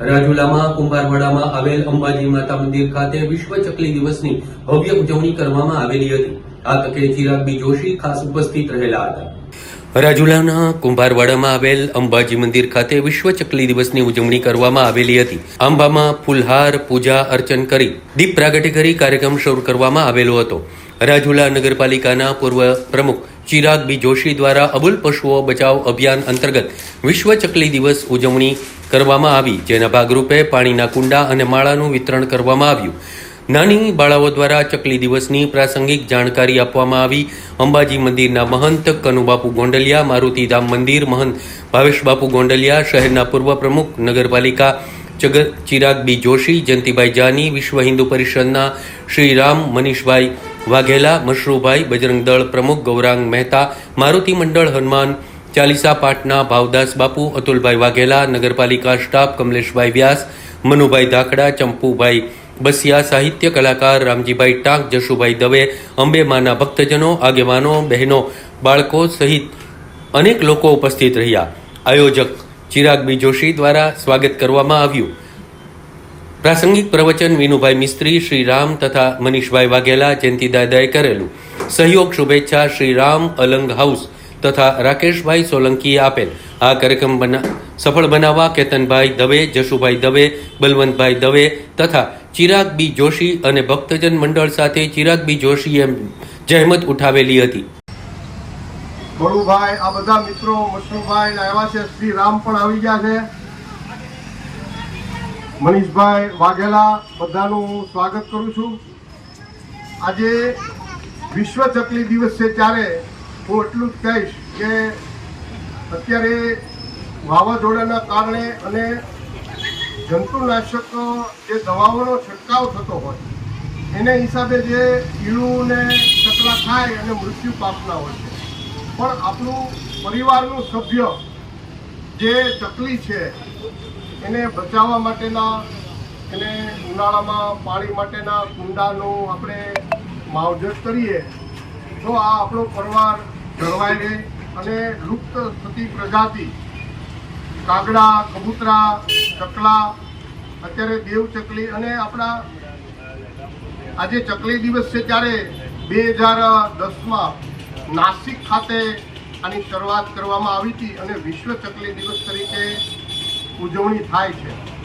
રાજુલામાં, કુંભારવાડામાં આવેલ અંબાજી માતા મંદિર ખાતે વિશ્વ ચકલી દિવસની ભવ્ય ઉજવણી કરવામાં આવેલી હતી. આ તકે ચિરાગબી જોશી ખાસ ઉપસ્થિત રહેલા હતા. રાજુલાના, કુંભારવાડામાં આવેલ અંબાજી મંદિર ખાતે વિશ્વ ચકલી દિવસની ઉજવણી કરવામાં આવેલી હતી. આંબામાં ફૂલહાર, પૂજા અર્ચન કરી, દીપ પ્રાગટ્ય કરી કાર્યક્રમ શરૂ કરવામાં આવેલો હતો. રાજુલા નગરપાલિકાના પૂર્વ પ્રમુખ ચિરાગ બી જોશી દ્વારા અબુલ પશુઓ બચાવ અભિયાન અંતર્ગત વિશ્વ ચકલી દિવસ ઉજવણી કરવામાં આવી, જેના ભાગરૂપે પાણીના કુંડા અને માળાનું વિતરણ કરવામાં આવ્યું. નાની બાળાઓ દ્વારા ચકલી દિવસની પ્રાસંગિક જાણકારી આપવામાં આવી. અંબાજી મંદિરના મહંત કનુબાપુ ગોંડલિયા, મારુતિધામ મંદિર મહંત ભાવેશબાપુ ગોંડલિયા, શહેરના પૂર્વ પ્રમુખ નગરપાલિકા ચગ ચિરાગ બી જોશી, જયંતિભાઈ જાની, વિશ્વ હિન્દુ પરિષદના શ્રીરામ મનીષભાઈ વાઘેલા, મશરૂભાઈ બજરંગ દળ પ્રમુખ ગૌરાંગ મહેતા, મારુતિ મંડળ હનુમાન ચાલીસા પાટના ભાવદાસ બાપુ, અતુલભાઈ વાઘેલા, નગરપાલિકા સ્ટાફ કમલેશભાઈ વ્યાસ, મનુભાઈ ધાકડા ચંપુભાઈ બસિયા, સાહિત્ય કલાકાર રામજીભાઈ ટાંક, જશુભાઈ દવે, અંબે માના ભક્તજનો, આગેવાનો, બહેનો, બાળકો સહિત અનેક લોકો ઉપસ્થિત રહ્યા. આયોજક ચિરાગ બી જોશી દ્વારા સ્વાગત કરવામાં આવ્યું. પ્રાસંગિક પ્રવચન વિનુભાઈ મિસ્ત્રી શ્રી રામ તથા મનીષભાઈ વાઘેલા, જયંતિદાદાએ કરેલું. સહયોગ શુભેચ્છા શ્રી રામ અલંગ હાઉસ. તથા રાકેશભાઈ સોલંકીએ આપેલ આ કાર્યક્રમ સફળ બનાવવા કેતનભાઈ દવે, જશુભાઈ દવે, બલવંતભાઈ દવે તથા ચિરાગ બી જોશી અને ભક્તજન મંડળ સાથે ચિરાગ બી જોશીએ જહેમત ઉઠાવેલી હતી. બળુભાઈ આ બધા મિત્રો મશરૂભાઈ આવ્યા છે. શ્રી રામ પણ આવી ગયા છે. મનીષભાઈ વાઘેલા, બધાનું સ્વાગત કરું છું. આજે વિશ્વ ચકલી દિવસ છે ત્યારે હું એટલું જ કહીશ કે અત્યારે વાવાઝોડાના કારણે અને જંતુનાશક જે દવાઓનો છંટકાવ થતો હોય, એને હિસાબે જે ઈળું ને ચકલા ખાય અને મૃત્યુ પામતા હોય છે. પણ આપણું પરિવારનું સભ્ય જે ચકલી છે, એને બચાવવા માટેના, એને ઉનાળામાં પાણી માટેના કુંડાનું આપણે માવજત કરીએ, તો આ આપણો પરિવાર જળવાઈ રહે અને લુપ્ત થતી પ્રજાતિ, કાગડા, કબૂતરા, ચકલા, અત્યારે દેવ ચકલી અને આપણા આજે ચકલી દિવસ છે ત્યારે બે હજાર દસમાં નાસિક ખાતે આની શરૂઆત કરવામાં આવી હતી અને વિશ્વ ચકલી દિવસ તરીકે ઉજવણી થાય છે.